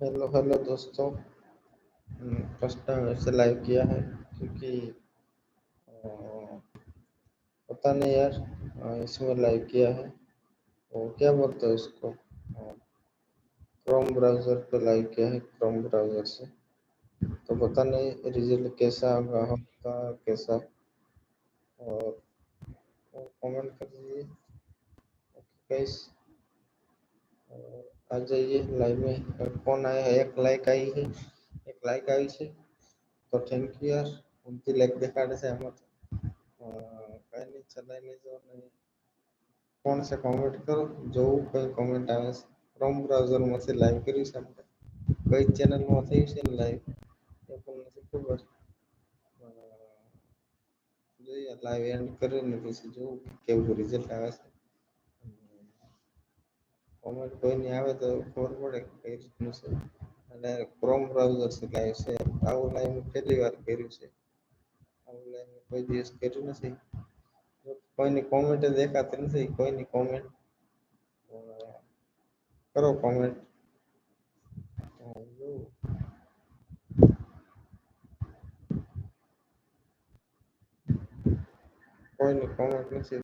Hello hello दोस्तों। First time ऐसे live किया है, क्योंकि पता नहीं यार इसमें लाइव किया है। वो क्या बोलते हैं उसको क्रोम ब्राउज़र पे लाइव किया है क्रोम ब्राउज़र से। तो पता नहीं रिज़ल्ट कैसा होगा होगा, कैसा? और कमेंट कर दीजिए। आ जाइए लाइव में कौन आया है एक लाइक आई है एक लाइक आई है तो थैंक यू यार उनकी लाइक देखा से हम कहीं नहीं चला नहीं जो नहीं कौन से कमेंट करो जो कोई कमेंट आए क्रोम ब्राउज़र में से लाइव करी से हमने कोई चैनल में से ही लाइव ये कौन से खबर जो ये लाइव एंड करे नहीं से जो केवल रिज़ल्ट आवे કોમેન્ટ કોઈની આવે તો ખબર પડે કઈ રીતનું છે અને ક્રોમ બ્રાઉઝર છે લાઈવ છે આવું લાઈવ પહેલી વાર કર્યું છે આવું લાઈવ કોઈ દિવસ કર્યું નથી કોઈની કોમેન્ટ દેખાતી નથી કોઈની કોમેન્ટ કરો કોમેન્ટ કોઈની કોમેન્ટ નથી